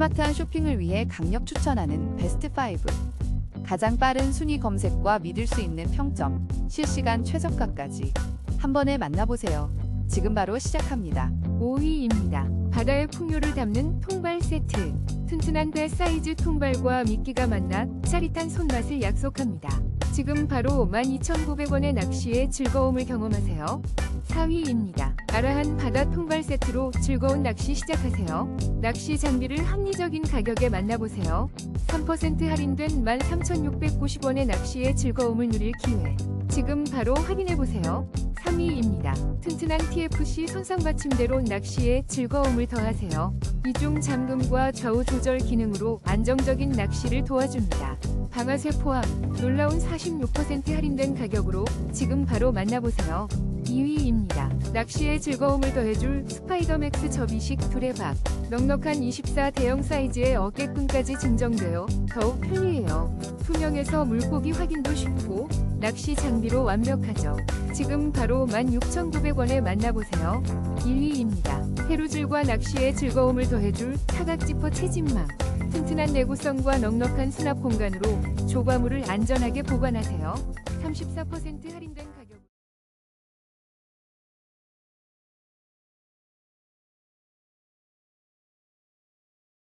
스마트한 쇼핑을 위해 강력 추천하는 베스트 5. 가장 빠른 순위 검색과 믿을 수 있는 평점, 실시간 최저가까지 한 번에 만나보세요. 지금 바로 시작합니다. 5위입니다. 바다의 풍요를 담는 통발 세트. 튼튼한 배 사이즈 통발과 미끼가 만나 짜릿한 손맛을 약속합니다. 지금 바로 12,900원의 낚시의 즐거움을 경험하세요. 4위입니다. 아라한 바다 통발 세트로 즐거운 낚시 시작하세요. 낚시 장비를 합리적인 가격에 만나보세요. 3% 할인된 13,690원의 낚시의 즐거움을 누릴 기회. 지금 바로 확인해보세요. 3위입니다. 튼튼한 TFC 손상 받침대로 낚시에 즐거움을 더하세요. 이중 잠금과 좌우 조절 기능으로 안정적인 낚시를 도와줍니다. 방아쇠 포함 놀라운 46% 할인된 가격으로 지금 바로 만나보세요. 2위입니다. 낚시에 즐거움을 더해줄 스파이더맥스 접이식 두레박. 넉넉한 24 대형 사이즈의 어깨끈까지 증정되어 더욱 편리해요. 투명해서 물고기 확인도 쉽고 낚시 장비로 완벽하죠. 지금 바로 16,900원에 만나보세요. 1위입니다. 해루질과 낚시의 즐거움을 더해줄 사각지퍼 채집망. 튼튼한 내구성과 넉넉한 수납 공간으로 조과물을 안전하게 보관하세요. 34% 할인된 가격.